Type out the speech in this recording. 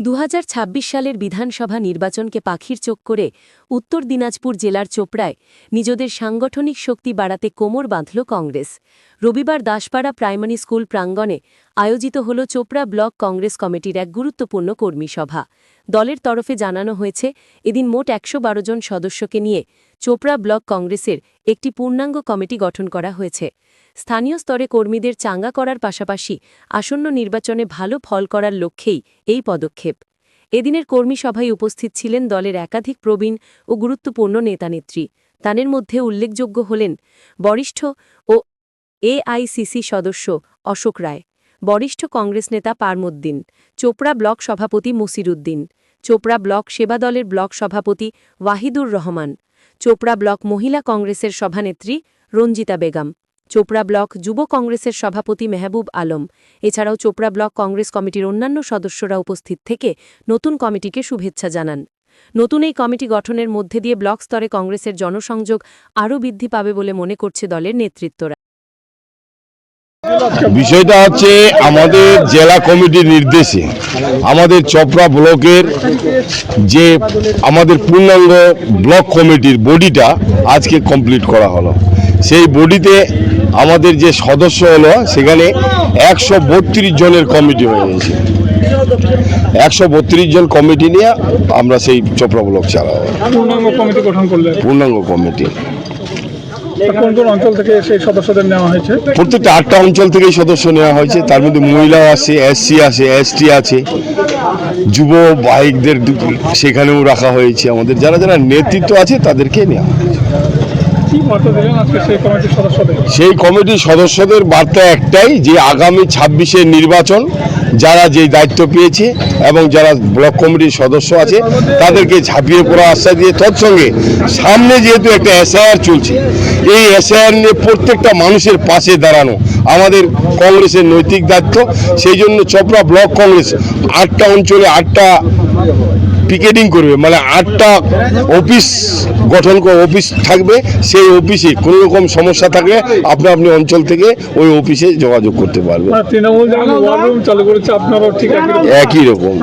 দু হাজার ছাব্বিশ সালের বিধানসভা নির্বাচনকে পাখির চোখ করে উত্তর দিনাজপুর জেলার চোপড়ায় নিজেদের সাংগঠনিক শক্তি বাড়াতে কোমর বাঁধল কংগ্রেস। রবিবার দাসপাড়া প্রাইমারি স্কুল প্রাঙ্গণে আয়োজিত হল চোপড়া ব্লক কংগ্রেস কমিটির এক গুরুত্বপূর্ণ কর্মী সভা। দলের তরফে জানানো হয়েছে, এদিন মোট একশো বারো জন সদস্যকে নিয়ে চোপড়া ব্লক কংগ্রেসের একটি পূর্ণাঙ্গ কমিটি গঠন করা হয়েছে। স্থানীয় স্তরে কর্মীদের চাঙ্গা করার পাশাপাশি আসন্ন নির্বাচনে ভালো ফল করার লক্ষ্যেই এই পদক্ষেপ। এদিনের কর্মী সভায় উপস্থিত ছিলেন দলের একাধিক প্রবীণ ও গুরুত্বপূর্ণ নেতানেত্রী। তাদের মধ্যে উল্লেখযোগ্য হলেন বরিষ্ঠ ও এআইসিসি সদস্য অশোক রায়। বরিষ্ঠ কংগ্রেস নেতা পারমুদ্দিন, চোপড়া ব্লক সভাপতি মসিরুদ্দিন, চোপড়া ব্লক সেবা দলের ব্লক সভাপতি ওয়াহিদুর রহমান, চোপড়া ব্লক মহিলা কংগ্রেসের সভানেত্রী রঞ্জিতা বেগম, চোপড়া ব্লক যুব কংগ্রেসের সভাপতি মেহবুব আলম। এছাড়াও চোপড়া ব্লক কংগ্রেস কমিটির অন্যান্য সদস্যরা উপস্থিত থেকে নতুন কমিটিকে শুভেচ্ছা জানান। নতুন এই কমিটি গঠনের মধ্যে দিয়ে ব্লক স্তরে কংগ্রেসের জনসংযোগ আরও বৃদ্ধি পাবে বলে মনে করছে দলের নেতৃত্বরা। বিষয়টা হচ্ছে আমাদের জেলা কমিটির নির্দেশে আমাদের চপড়া ব্লকের যে আমাদের পূর্ণাঙ্গ ব্লক কমিটির বডিটা আজকে কমপ্লিট করা হলো। সেই বডিতে আমাদের যে সদস্য হলো সেখানে একশো বত্রিশ জনের কমিটি হয়ে গেছে। একশো বত্রিশ জন কমিটি নিয়ে আমরা সেই চপড়া ব্লক চালাবো। পূর্ণাঙ্গ কমিটি গঠন করলেন। পূর্ণাঙ্গ কমিটি। প্রত্যেকটা আটটা অঞ্চল থেকেই সদস্য নেওয়া হয়েছে। তার মধ্যে মহিলাও আছে, এসসি আছে, এসটি আছে। যুব বাইকদের সেখানেও রাখা হয়েছে আমাদের। যারা যারা নেতৃত্ব আছে তাদেরকে নেওয়া হয়েছে। সেই কমিটির সদস্যদের? বার্তা একটাই যে আগামী ছাব্বিশের নির্বাচন যারা যে দায়িত্ব পেয়েছে এবং যারা ব্লক কমিটির সদস্য আছে, তাদেরকে ঝাঁপিয়ে পড়া আশ্বাস দিয়ে তৎসঙ্গে সামনে যেহেতু একটা এসআইআর চলছে, এই এসআইআর নিয়ে প্রত্যেকটা মানুষের পাশে দাঁড়ানো আমাদের কংগ্রেসের নৈতিক দায়িত্ব। সেই জন্য চপড়া ব্লক কংগ্রেস আটটা অঞ্চলে আটটা পিকেটিং করবে মানে আটটা অফিস গঠন করে অফিস থাকবে সেই অফিসে কোনো রকম সমস্যা থাকলে আপনি আপনি অঞ্চল থেকে ওই অফিসে যোগাযোগ করতে পারবেন। মানে তৃণমূল চালু করেছে আপনারাও ঠিক একই রকম।